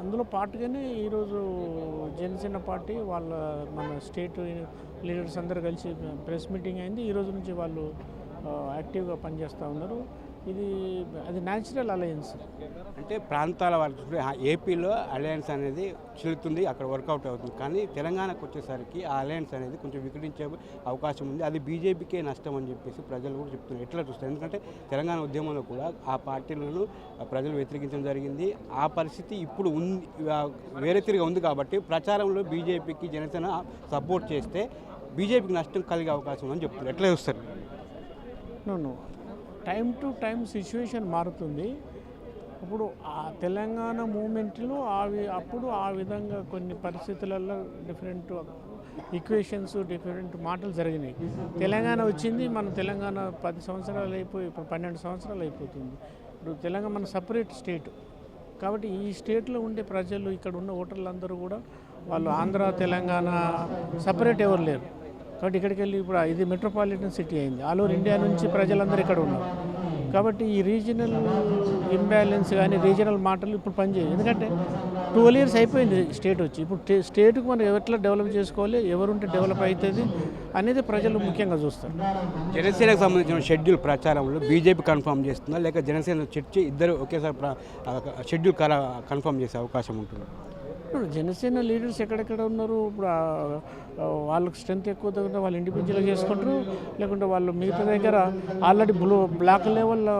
అందులో పాటుగానే ఈరోజు జనసేన పార్టీ వాళ్ళ మన స్టేట్ లీడర్స్ అందరు కలిసి ప్రెస్ మీటింగ్ అయింది. ఈ రోజు నుంచి వాళ్ళు యాక్టివ్గా పనిచేస్తూ ఉన్నారు. ఇది అది న్యాచురల్ అలయన్స్ అంటే ప్రాంతాల వరకు ఏపీలో అలయన్స్ అనేది చెల్లుతుంది అక్కడ వర్కౌట్ అవుతుంది. కానీ తెలంగాణకు వచ్చేసరికి ఆ అలయన్స్ అనేది కొంచెం వికటించే అవకాశం ఉంది. అది బీజేపీకే నష్టం అని చెప్పేసి ప్రజలు కూడా చెప్తున్నారు. ఎట్లా చూస్తారు? ఎందుకంటే తెలంగాణ ఉద్యమంలో కూడా ఆ పార్టీలను ప్రజలు వ్యతిరేకించడం జరిగింది. ఆ పరిస్థితి ఇప్పుడు ఉంది వేరే తిరిగా ఉంది కాబట్టి ప్రచారంలో బీజేపీకి జనసేన సపోర్ట్ చేస్తే బీజేపీకి నష్టం కలిగే అవకాశం ఉందని చెప్తున్నారు. ఎట్లా చూస్తారు? టైం టు టైం సిచ్యువేషన్ మారుతుంది. ఇప్పుడు ఆ తెలంగాణ మూమెంట్లో అవి అప్పుడు ఆ విధంగా కొన్ని పరిస్థితులలో డిఫరెంట్ ఈక్వేషన్స్ డిఫరెంట్ మాటలు జరిగినాయి. తెలంగాణ వచ్చింది మన తెలంగాణ పది సంవత్సరాలు అయిపోయి ఇప్పుడు పన్నెండు సంవత్సరాలు అయిపోతుంది. ఇప్పుడు తెలంగాణ మన సపరేట్ స్టేట్ కాబట్టి ఈ స్టేట్లో ఉండే ప్రజలు ఇక్కడ ఉన్న ఓటర్లందరూ కూడా వాళ్ళు ఆంధ్ర తెలంగాణ సపరేట్ ఎవరు లేరు. కాబట్టి ఇక్కడికి వెళ్ళి ఇప్పుడు ఇది మెట్రోపాలిటన్ సిటీ అయింది. ఆల్ ఓవర్ ఇండియా నుంచి ప్రజలందరూ ఇక్కడ ఉన్నారు. కాబట్టి ఈ రీజనల్ ఇంబ్యాలెన్స్ కానీ రీజనల్ మాటలు ఇప్పుడు పనిచేయవు. ఎందుకంటే ట్వెల్వ్ ఇయర్స్ అయిపోయింది స్టేట్ వచ్చి. ఇప్పుడు స్టేట్కు స్టేట్కి మనం ఎట్లా డెవలప్ చేసుకోవాలి ఎవరుంటే డెవలప్ అవుతుంది అనేది ప్రజలు ముఖ్యంగా చూస్తారు. జనసేనకు సంబంధించిన షెడ్యూల్ ప్రచారంలో బీజేపీ కన్ఫర్మ్ చేస్తుందా? లేక జనసేన చర్చి ఇద్దరు ఒకేసారి షెడ్యూల్ కర- కన్ఫర్మ్ చేసే అవకాశం ఉంటుంది? ఇప్పుడు జనసేన లీడర్స్ ఎక్కడెక్కడ ఉన్నారు? ఇప్పుడు వాళ్ళకి స్ట్రెంత్ ఎక్కువ తగ్గితే వాళ్ళు ఇండివిజువల్గా చేసుకుంటారు. లేకుంటే వాళ్ళు మిగతా దగ్గర ఆల్రెడీ బ్లూ బ్లాక్ లెవెల్లో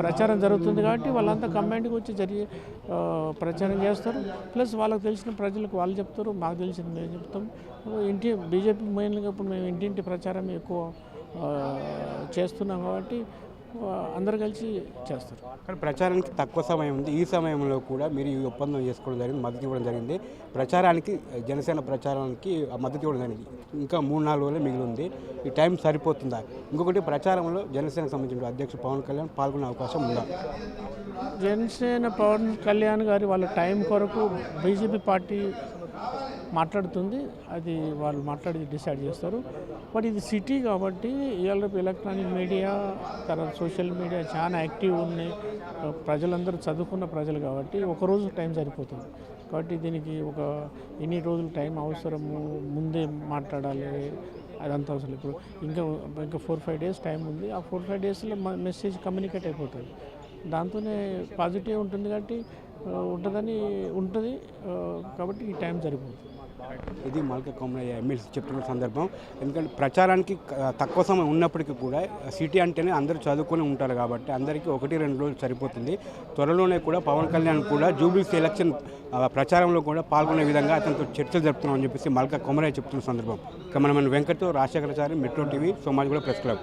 ప్రచారం జరుగుతుంది కాబట్టి వాళ్ళంతా కంబైన్డ్గా వచ్చి జరిగి ప్రచారం చేస్తారు. ప్లస్ వాళ్ళకి తెలిసిన ప్రజలకు వాళ్ళు చెప్తారు మాకు తెలిసింది మేము చెప్తాం. ఇంటి బీజేపీ మెయిన్గా ఇప్పుడు మేము ఇంటింటి ప్రచారం ఎక్కువ చేస్తున్నాం కాబట్టి అందరు కలిసి చేస్తారు. కానీ ప్రచారానికి తక్కువ సమయం ఉంది. ఈ సమయంలో కూడా మీరు ఈ ఒప్పందం చేసుకోవడం జరిగింది మద్దతు ఇవ్వడం జరిగింది. ప్రచారానికి జనసేన ప్రచారానికి మద్దతు ఇవ్వడం జరిగింది. ఇంకా మూడు నాలుగు రోజులు మిగిలి ఉంది. ఈ టైం సరిపోతుందా? ఇంకొకటి ప్రచారంలో జనసేనకు సంబంధించిన అధ్యక్షుడు పవన్ కళ్యాణ్ పాల్గొనే అవకాశం ఉందా? జనసేన పవన్ కళ్యాణ్ గారి వాళ్ళ టైం కొరకు బీజేపీ పార్టీ మాట్లాడుతుంది అది వాళ్ళు మాట్లాడి డిసైడ్ చేస్తారు. బట్ ఇది సిటీ కాబట్టి ఇవాళ ఎలక్ట్రానిక్ మీడియా తర్వాత సోషల్ మీడియా చాలా యాక్టివ్ ఉన్నాయి. ప్రజలందరూ చదువుకున్న ప్రజలు కాబట్టి ఒక రోజు టైం సరిపోతుంది. కాబట్టి దీనికి ఒక ఎన్ని రోజులు టైం అవసరము ముందే మాట్లాడాలి అదంతా అవసరం ఇప్పుడు ఇంకా ఇంకా ఫోర్ ఫైవ్ డేస్ టైం ఉంది. ఆ ఫోర్ ఫైవ్ డేస్లో మెసేజ్ కమ్యూనికేట్ అయిపోతుంది. దాంతోనే పాజిటివ్ ఉంటుంది కాబట్టి ఉంటుందని ఉంటుంది. కాబట్టి ఈ టైం సరిపోతుంది. ఇది మల్క కొమ్మయ్య ఎమ్మెల్సీ చెప్తున్న సందర్భం. ఎందుకంటే ప్రచారానికి తక్కువ సమయం ఉన్నప్పటికీ కూడా సిటీ అంటేనే అందరూ చదువుకొని ఉంటారు కాబట్టి అందరికీ ఒకటి రెండు రోజులు సరిపోతుంది. త్వరలోనే కూడా పవన్ కళ్యాణ్ కూడా జూబ్లీస్ ఎలక్షన్ ప్రచారంలో కూడా పాల్గొనే విధంగా అతనితో చర్చలు జరుపుతున్నామని చెప్పేసి మల్క కొమరయ్య చెప్తున్న సందర్భం. ఇక వెంకట్తో Rajasekharachari metro TV Somajiguda press club.